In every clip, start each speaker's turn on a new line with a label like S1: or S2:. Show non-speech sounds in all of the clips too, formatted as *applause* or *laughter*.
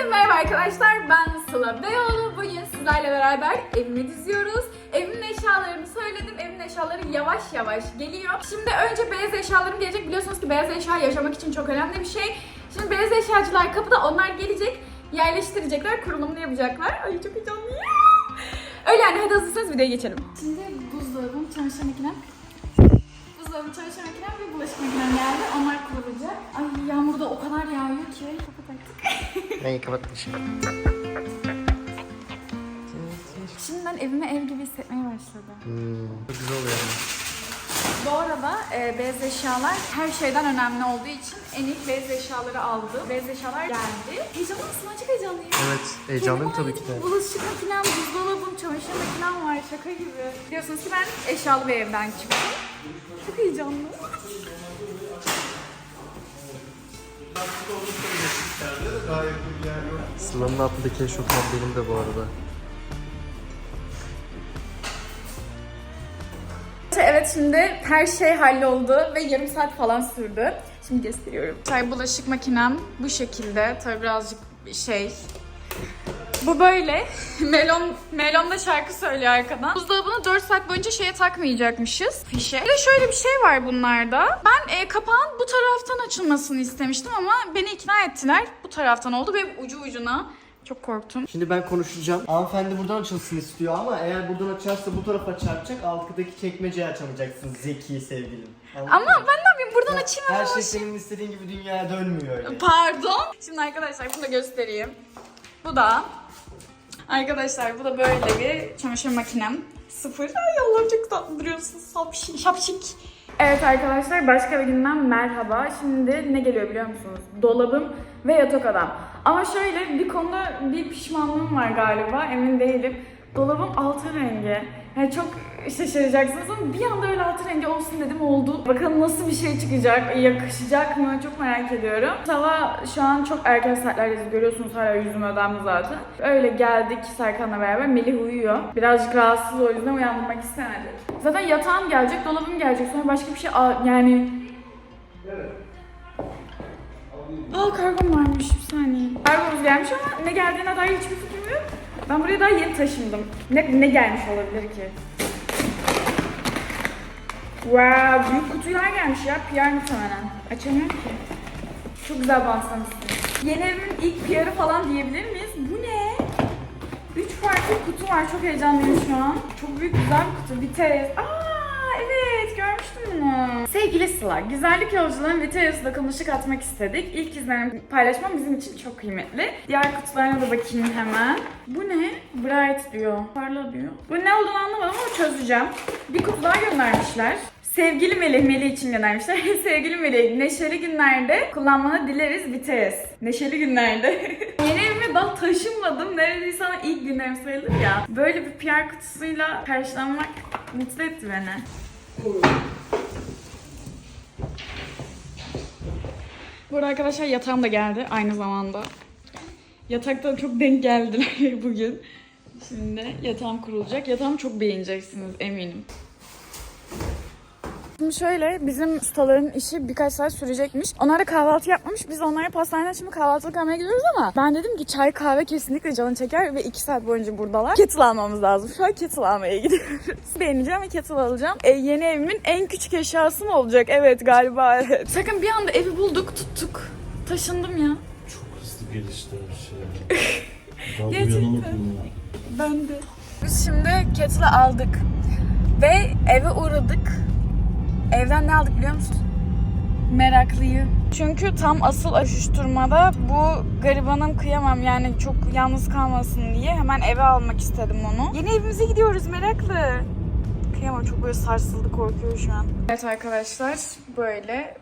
S1: Herkese merhaba arkadaşlar. Ben Sıla Beyoğlu. Bugün sizlerle beraber evimi diziyoruz. Evimin eşyalarını söyledim. Evimin eşyaları yavaş yavaş geliyor. Şimdi önce beyaz eşyalarım gelecek. Biliyorsunuz ki beyaz eşya yaşamak için çok önemli bir şey. Şimdi beyaz eşyacılar kapıda onlar gelecek. Yerleştirecekler, kurulumunu yapacaklar. Ay çok heyecanlıyım. Öyle yani hadi hazırsanız videoya geçelim. Şimdi buzdolabım, çamaşır makinem. Buzdolabı, çamaşır makinem ve bulaşık makinem geldi. Onlar kurulacak. Ay yağmur da o kadar yağıyor ki. Kapat artık.
S2: Ben kapatmışım.
S1: Şimdiden evime ev gibi hissetmeye başladı.
S2: Hmm, çok güzel oluyor yani.
S1: Bu arada e, beyaz eşyalar her şeyden önemli olduğu için en ilk beyaz eşyaları aldı. Beyaz eşyalar geldi. Heyecanlı mısın? Çok heyecanlıyım.
S2: Evet, heyecanlıyım tabii ki de.
S1: Bulaşık makinem, buzdolabım, çamaşır makinem var. Şaka gibi. Biliyorsunuz ki ben eşyalı bir evden çıktım. Çok heyecanlı.
S2: Sıla'nın altındaki eşofman benim de bu arada.
S1: Evet şimdi her şey halloldu ve yarım saat falan sürdü. Şimdi gösteriyorum. Çay bulaşık makinem bu şekilde. Tabii birazcık şey. Bu böyle. Melon Melon da şarkı söylüyor arkadan. Buzdolabını 4 saat boyunca şeye takmayacakmışız. Fişe. Bir de şöyle bir şey var bunlarda. Ben e, kapağın bu taraftan açılmasını istemiştim ama beni ikna ettiler. Bu taraftan oldu ve ucu ucuna. Çok korktum.
S2: Şimdi ben konuşacağım. Hanımefendi buradan açılsın istiyor ama eğer buradan açarsa bu tarafa çarpacak. Alttaki çekmeceyi açamayacaksın zeki sevgilim. Anladın
S1: Ama
S2: mı?
S1: ben ne yapayım buradan açayım
S2: Her şey senin istediğin gibi dünyaya dönmüyor öyle.
S1: Pardon. Şimdi arkadaşlar bunu da göstereyim. Bu da arkadaşlar bu da böyle bir çamaşır makinem. Sıfır. Ay Allah'ım çok tatlı duruyorsun. Şapşik. şapşik. Evet arkadaşlar başka bir günden merhaba. Şimdi ne geliyor biliyor musunuz? Dolabım ve yatak odam. Ama şöyle bir konuda bir pişmanlığım var galiba emin değilim. Dolabım altın rengi. Yani çok şaşıracaksınız ama bir anda öyle altın rengi olsun dedim oldu. Bakalım nasıl bir şey çıkacak, yakışacak mı çok merak ediyorum. Hava şu an çok erken saatlerdeyiz görüyorsunuz hala yüzüm ödemli zaten. Öyle geldik Serkan'la beraber. Melih uyuyor. Birazcık rahatsız o yüzden uyandırmak istemedik. Zaten yatağım gelecek, dolabım gelecek. Sonra başka bir şey al- yani... Aa kargom varmış bir saniye. Kargomuz gelmiş ama ne geldiğine dair hiçbir fikrim yok. Ben buraya daha yeni taşındım. Ne, ne gelmiş olabilir ki? Wow, büyük kutular gelmiş ya. PR muhtemelen. Açamıyorum ki. Çok güzel bantlamışsın. Yeni evimin ilk PR'ı falan diyebilir miyiz? Bu ne? Üç farklı kutu var. Çok heyecanlıyım şu an. Çok büyük güzel bir kutu. Vites. Aa evet. Sevgili Sıla, güzellik yolculuğuna Viteos dokunuşu katmak istedik. İlk izlenim paylaşmam bizim için çok kıymetli. Diğer kutularına da bakayım hemen. Bu ne? Bright diyor. Parla diyor. Bu ne olduğunu anlamadım ama çözeceğim. Bir kutu daha göndermişler. Sevgili Melih, Melih için göndermişler. *laughs* Sevgili Melih, neşeli günlerde kullanmanı dileriz Vites. Neşeli günlerde. *laughs* Yeni evime daha taşınmadım. Neredeyse ama ilk günlerim sayılır ya. Böyle bir PR kutusuyla karşılanmak mutlu etti beni. Burada arkadaşlar yatağım da geldi aynı zamanda. Yatakta çok denk geldiler *laughs* bugün. Şimdi yatağım kurulacak. Yatağımı çok beğeneceksiniz eminim. Şimdi şöyle bizim ustaların işi birkaç saat sürecekmiş. Onlar da kahvaltı yapmamış. Biz onlara pastaneden şimdi kahvaltılık almaya gidiyoruz ama ben dedim ki çay kahve kesinlikle canı çeker ve iki saat boyunca buradalar. Kettle almamız lazım. Şu an kettle almaya *laughs* gidiyoruz. Beğeneceğim ve kettle alacağım. E, yeni evimin en küçük eşyası mı olacak? Evet galiba evet. Sakın bir anda evi bulduk tuttuk. Taşındım ya.
S3: Çok hızlı geliştirmiş *laughs* ya. Daha
S1: Gerçekten. Ben de. Biz şimdi kettle'ı aldık. Ve eve uğradık. Evden ne aldık biliyor musun? Meraklıyı. Çünkü tam asıl aşıştırmada bu garibanım kıyamam yani çok yalnız kalmasın diye hemen eve almak istedim onu. Yeni evimize gidiyoruz meraklı. Kıyamam çok böyle sarsıldı korkuyor şu an. Evet arkadaşlar böyle.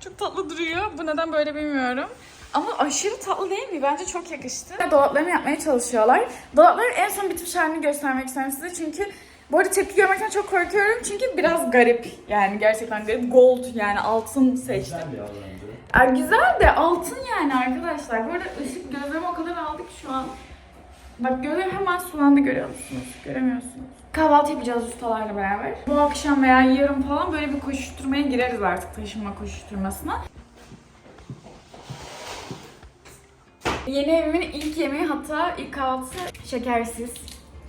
S1: Çok tatlı duruyor. Bu neden böyle bilmiyorum. Ama aşırı tatlı değil mi? Bence çok yakıştı. Dolaplarını yapmaya çalışıyorlar. Dolapların en son bitmiş halini göstermek istedim size çünkü bu arada tepki görmekten çok korkuyorum çünkü biraz garip. Yani gerçekten garip. Gold yani altın seçtim. Ya güzel de altın yani arkadaşlar. Bu arada ışık gözlerime o kadar aldı ki şu an. Bak gözlerim hemen sulandı görüyor musunuz? Göremiyorsunuz. Kahvaltı yapacağız ustalarla beraber. Bu akşam veya yarın falan böyle bir koşuşturmaya gireriz artık taşınma koşuşturmasına. Yeni evimin ilk yemeği hatta ilk kahvaltısı şekersiz.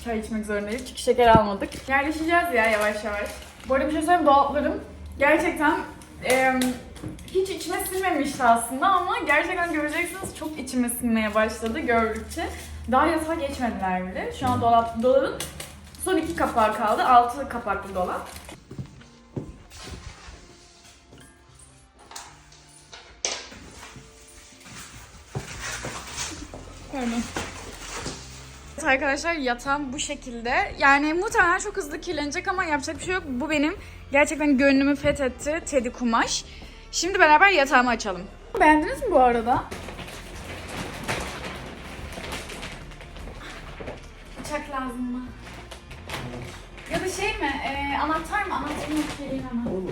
S1: Çay içmek zorundayız çünkü şeker almadık. Yerleşeceğiz ya yavaş yavaş. Bu arada bir şey söyleyeyim dolaplarım gerçekten em, hiç içime sinmemişti aslında ama gerçekten göreceksiniz çok içime sinmeye başladı gördükçe. Daha yatağa geçmediler bile. Şu an dolap, dolabın son iki kapağı kaldı. Altı kapaklı dolap. Pardon. Evet arkadaşlar yatağım bu şekilde. Yani muhtemelen çok hızlı kirlenecek ama yapacak bir şey yok. Bu benim gerçekten gönlümü fethetti Teddy kumaş. Şimdi beraber yatağımı açalım. Beğendiniz mi bu arada? Bıçak lazım mı? Ya da şey mi? Ee, anahtar mı? Anahtarını vereyim hemen.
S2: Olur.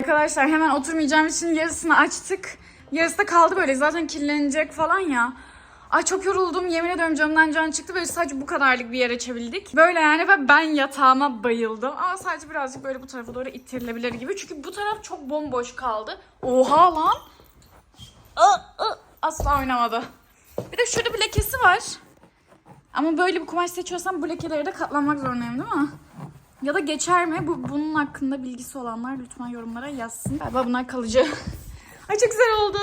S1: Arkadaşlar hemen oturmayacağım için yarısını açtık. Yarısı da kaldı böyle zaten kirlenecek falan ya. Ay çok yoruldum yemin ediyorum canımdan can çıktı böyle sadece bu kadarlık bir yer açabildik. Böyle yani ve ben yatağıma bayıldım ama sadece birazcık böyle bu tarafa doğru ittirilebilir gibi. Çünkü bu taraf çok bomboş kaldı. Oha lan. Asla oynamadı. Bir de şurada bir lekesi var. Ama böyle bir kumaş seçiyorsam bu lekeleri de katlanmak zorundayım değil mi? Ya da geçer mi? Bu bunun hakkında bilgisi olanlar lütfen yorumlara yazsın. Galiba bunlar kalıcı. *laughs* Ay çok güzel oldu.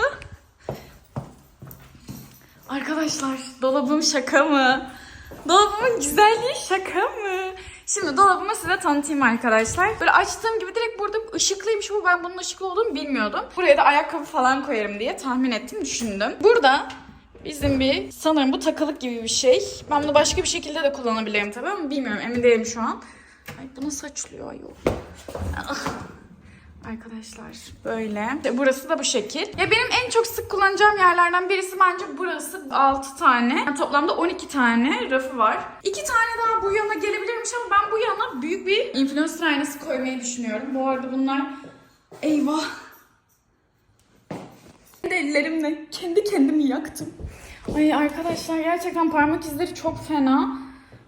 S1: Arkadaşlar dolabım şaka mı? Dolabımın güzelliği şaka mı? Şimdi dolabımı size tanıtayım arkadaşlar. Böyle açtığım gibi direkt burada ışıklıymış bu. Ben bunun ışıklı olduğunu bilmiyordum. Buraya da ayakkabı falan koyarım diye tahmin ettim, düşündüm. Burada bizim bir sanırım bu takılık gibi bir şey. Ben bunu başka bir şekilde de kullanabilirim tabii ama bilmiyorum emin değilim şu an. Ay bu nasıl açılıyor ayol? Ah. Arkadaşlar böyle. Burası da bu şekil. Ya benim en çok sık kullanacağım yerlerden birisi bence burası. 6 tane. Yani toplamda 12 tane rafı var. 2 tane daha bu yana gelebilirmiş ama ben bu yana büyük bir influencer aynası koymayı düşünüyorum. Bu arada bunlar eyvah. Ellerimle kendi kendimi yaktım. Ay arkadaşlar gerçekten parmak izleri çok fena.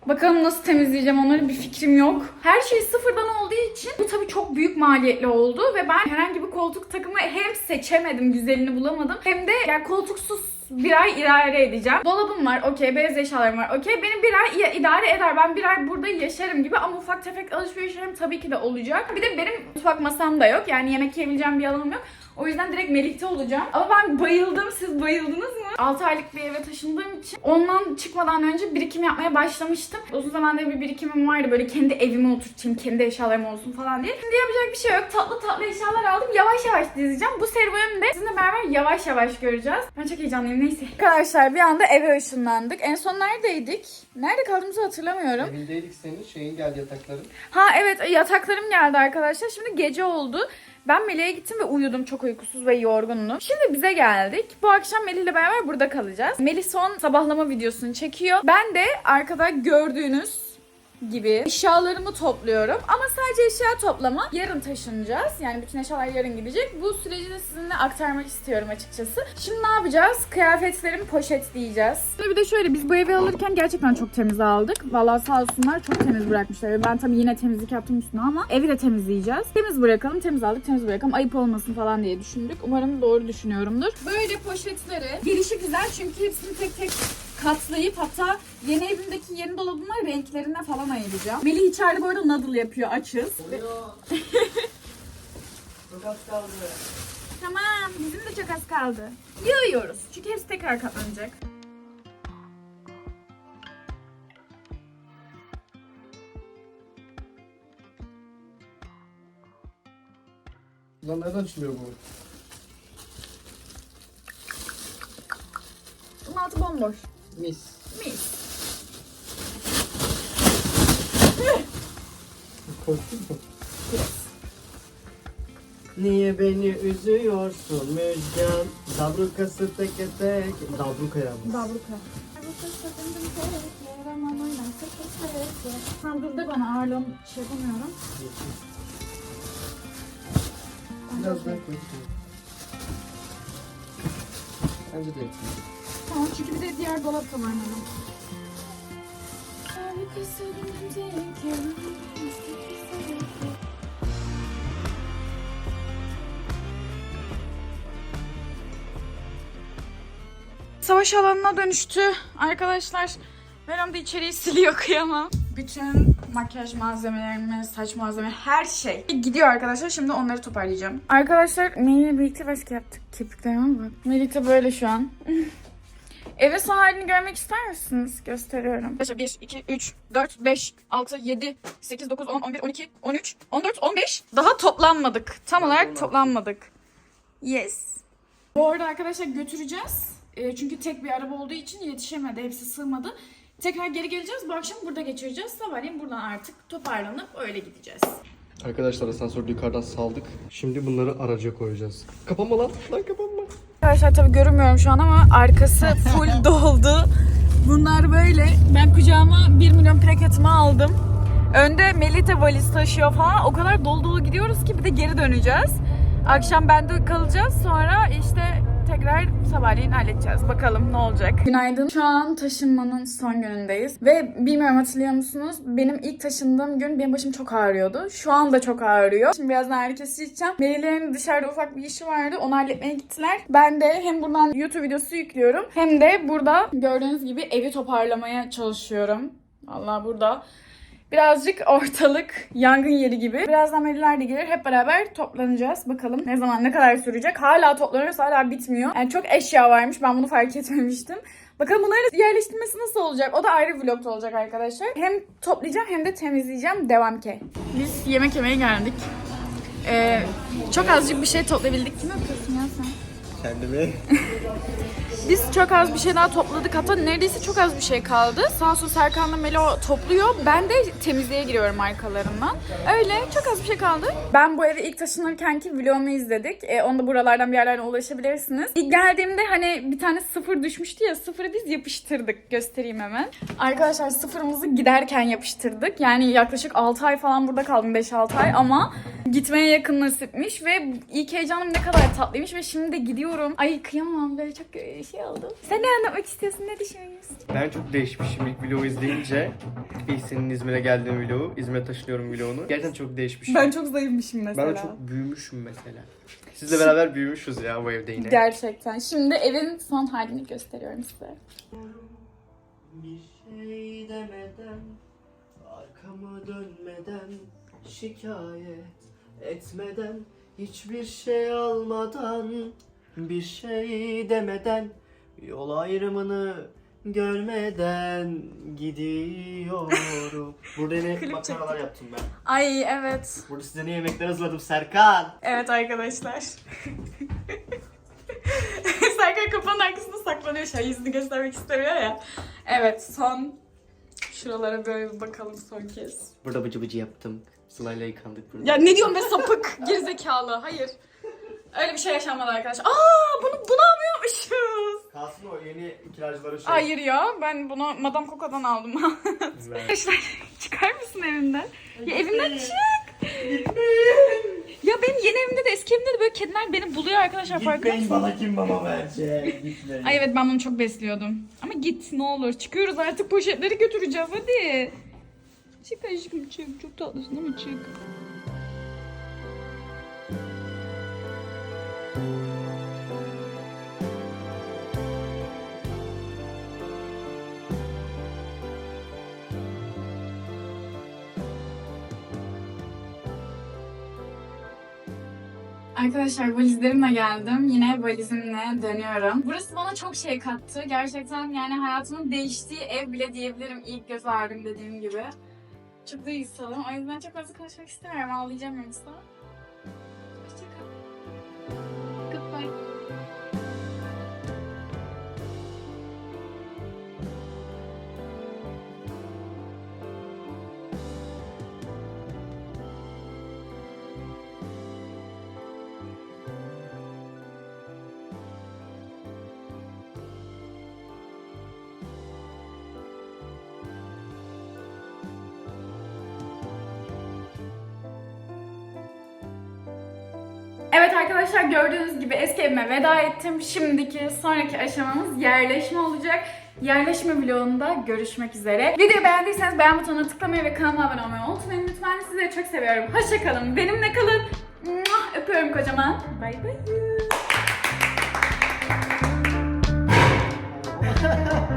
S1: Bakalım nasıl temizleyeceğim onları bir fikrim yok. Her şey sıfırdan olduğu için bu tabii çok büyük maliyetli oldu ve ben herhangi bir koltuk takımı hem seçemedim, güzelini bulamadım hem de yani koltuksuz bir ay idare edeceğim. Dolabım var, okey. Beyaz eşyalarım var, okey. Benim bir ay idare eder. Ben bir ay burada yaşarım gibi ama ufak tefek alışverişlerim tabii ki de olacak. Bir de benim mutfak masam da yok. Yani yemek yiyebileceğim bir alanım yok. O yüzden direkt Melih'te olacağım. Ama ben bayıldım. Siz bayıldınız mı? 6 aylık bir eve taşındığım için ondan çıkmadan önce birikim yapmaya başlamıştım. Uzun zamandır bir birikimim vardı. Böyle kendi evime oturtayım, kendi eşyalarım olsun falan diye. Şimdi yapacak bir şey yok. Tatlı tatlı eşyalar aldım. Yavaş yavaş dizeceğim. Bu serüveni de sizinle beraber yavaş yavaş göreceğiz. Ben çok heyecanlıyım. Neyse. Arkadaşlar bir anda eve ışınlandık. En son neredeydik? Nerede kaldığımızı hatırlamıyorum.
S2: Evindeydik senin şeyin geldi yatakların.
S1: Ha evet yataklarım geldi arkadaşlar. Şimdi gece oldu. Ben Melih'e gittim ve uyudum çok uykusuz ve yorgundum. Şimdi bize geldik. Bu akşam Melih ile beraber burada kalacağız. Melih son sabahlama videosunu çekiyor. Ben de arkada gördüğünüz gibi eşyalarımı topluyorum. Ama sadece eşya toplama. Yarın taşınacağız. Yani bütün eşyalar yarın gidecek. Bu süreci de sizinle aktarmak istiyorum açıkçası. Şimdi ne yapacağız? Kıyafetlerimi poşetleyeceğiz. Bir de şöyle biz bu evi alırken gerçekten çok temiz aldık. Vallahi sağ olsunlar çok temiz bırakmışlar. Ben tabii yine temizlik yaptım üstüne ama evi de temizleyeceğiz. Temiz bırakalım, temiz aldık, temiz bırakalım. Ayıp olmasın falan diye düşündük. Umarım doğru düşünüyorumdur. Böyle poşetleri. Gelişi güzel çünkü hepsini tek tek katlayıp hatta yeni evimdeki yeni dolabıma renklerine falan ayıracağım. Melih içeride bu arada noodle yapıyor açız.
S2: Çok az kaldı.
S1: Tamam bizim de çok az kaldı. Yığıyoruz çünkü hepsi tekrar katlanacak.
S2: Lan nereden açılıyor bu?
S1: Bunun altı bomboş.
S2: Mis.
S1: Mis.
S2: Korktun mu? Niye beni üzüyorsun Müjgan? Dabrukası teke tek. Dabruka yalnız.
S1: Dabruka. Tamam dur de bana ağırlığım şey yapamıyorum.
S2: Biraz daha koy. Bence de yeter.
S1: Tamam çünkü bir de diğer dolap da var benim. savaş alanına dönüştü. Arkadaşlar Venom da içeriği siliyor kıyamam. Bütün makyaj malzemelerimiz, saç malzeme her şey gidiyor arkadaşlar. Şimdi onları toparlayacağım. Arkadaşlar Melih'le birlikte başka yaptık. Kirpiklerime bak. Melih de böyle şu an. *laughs* Evin son halini görmek ister misiniz? Gösteriyorum. Arkadaşlar 1, 2, 3, 4, 5, 6, 7, 8, 9, 10, 11, 12, 13, 14, 15. Daha toplanmadık. Tam olarak toplanmadık. Yes. Bu arada arkadaşlar götüreceğiz. E, çünkü tek bir araba olduğu için yetişemedi. Hepsi sığmadı. Tekrar geri geleceğiz. Bu akşam burada geçireceğiz. Sabahleyin buradan artık toparlanıp öyle gideceğiz.
S2: Arkadaşlar asansörü yukarıdan saldık. Şimdi bunları araca koyacağız. Kapanma lan. Lan kapanma.
S1: Arkadaşlar tabii görünmüyorum şu an ama arkası full *laughs* doldu. Bunlar böyle. Ben kucağıma 1 milyon plaketimi aldım. Önde Melite valiz taşıyor falan. O kadar dolu dolu gidiyoruz ki bir de geri döneceğiz. Akşam bende kalacağız. Sonra işte tekrar sabahleyin halledeceğiz. Bakalım ne olacak. Günaydın. Şu an taşınmanın son günündeyiz. Ve bilmiyorum hatırlıyor musunuz? Benim ilk taşındığım gün benim başım çok ağrıyordu. Şu anda çok ağrıyor. Şimdi birazdan ağrı kesici içeceğim. Melihlerin dışarıda ufak bir işi vardı. Onu halletmeye gittiler. Ben de hem buradan YouTube videosu yüklüyorum. Hem de burada gördüğünüz gibi evi toparlamaya çalışıyorum. Allah burada Birazcık ortalık yangın yeri gibi. Birazdan Melihler de gelir. Hep beraber toplanacağız. Bakalım ne zaman ne kadar sürecek. Hala toplanıyoruz. Hala bitmiyor. Yani çok eşya varmış. Ben bunu fark etmemiştim. Bakalım bunların yerleştirmesi nasıl olacak? O da ayrı vlogda olacak arkadaşlar. Hem toplayacağım hem de temizleyeceğim. Devam ki. Biz yemek yemeye geldik. Ee, çok azıcık bir şey toplayabildik. Kim yapıyorsun ya sen?
S2: Kendimi *laughs*
S1: Biz çok az bir şey daha topladık. Hatta neredeyse çok az bir şey kaldı. Sağ olsun Serkan'la Melo topluyor. Ben de temizliğe giriyorum arkalarından. Öyle çok az bir şey kaldı. Ben bu eve ilk taşınırkenki vlogumu izledik. Ee, onu da buralardan bir yerlerden ulaşabilirsiniz. İlk geldiğimde hani bir tane sıfır düşmüştü ya. Sıfırı biz yapıştırdık. Göstereyim hemen. Arkadaşlar sıfırımızı giderken yapıştırdık. Yani yaklaşık 6 ay falan burada kaldım. 5-6 ay ama gitmeye yakın nasipmiş ve ilk heyecanım ne kadar tatlıymış ve şimdi de gidiyorum. Ay kıyamam böyle çok e, şey oldu. Sen ne anlatmak istiyorsun? Ne düşünüyorsun?
S2: Ben çok değişmişim ilk vlogu izleyince. İlk senin İzmir'e geldiğim vlogu, İzmir'e taşınıyorum vlogunu. Gerçekten çok değişmişim.
S1: Ben çok zayıfmışım mesela.
S2: Ben de çok büyümüşüm mesela. Sizle beraber büyümüşüz ya bu evde yine.
S1: Gerçekten. Şimdi evin son halini gösteriyorum size.
S2: Bir şey demeden, arkamı dönmeden, şikayet etmeden, hiçbir şey almadan, bir şey demeden, yol ayrımını görmeden gidiyorum. *laughs* Burada yine
S1: Klip
S2: makaralar
S1: çektik.
S2: yaptım ben.
S1: Ay evet.
S2: Burada size ne yemekler hazırladım Serkan.
S1: Evet arkadaşlar. *laughs* Serkan kafanın arkasında saklanıyor şu an yüzünü göstermek istemiyor ya. Evet son şuralara böyle bir bakalım son kez.
S2: Burada bıcı bıcı yaptım. Sıla'yla yıkandık burada.
S1: Ya ne diyorsun be sapık gerizekalı hayır. Öyle bir şey yaşanmadı arkadaşlar. Aa bunu bunu almıyormuşuz.
S2: Kalsın o yeni kiracıları şey.
S1: Hayır ya ben bunu Madame Coco'dan aldım. *laughs* Arkadaşlar çıkar mısın evinden? Ya evimden çık. Ya benim yeni evimde de eski evimde de böyle kediler beni buluyor arkadaşlar farkında
S2: Gitmeyin
S1: mısınız?
S2: bana kim baba verecek. Gitmeyin.
S1: Ay evet ben bunu çok besliyordum. Ama git ne olur. Çıkıyoruz artık poşetleri götüreceğiz hadi. Çık aşkım çık. Çok tatlısın ama çık. Arkadaşlar valizlerimle geldim. Yine valizimle dönüyorum. Burası bana çok şey kattı. Gerçekten yani hayatımın değiştiği ev bile diyebilirim ilk göz ağrım dediğim gibi. Çok duygusalım. O yüzden çok fazla konuşmak istemiyorum. Ağlayacağım yoksa. arkadaşlar gördüğünüz gibi eski evime veda ettim. Şimdiki sonraki aşamamız yerleşme olacak. Yerleşme vlogunda görüşmek üzere. Videoyu beğendiyseniz beğen butonuna tıklamayı ve kanalıma abone olmayı unutmayın. Lütfen sizleri çok seviyorum. Hoşçakalın. Benimle kalın. Öpüyorum kocaman. Bay bay. *laughs*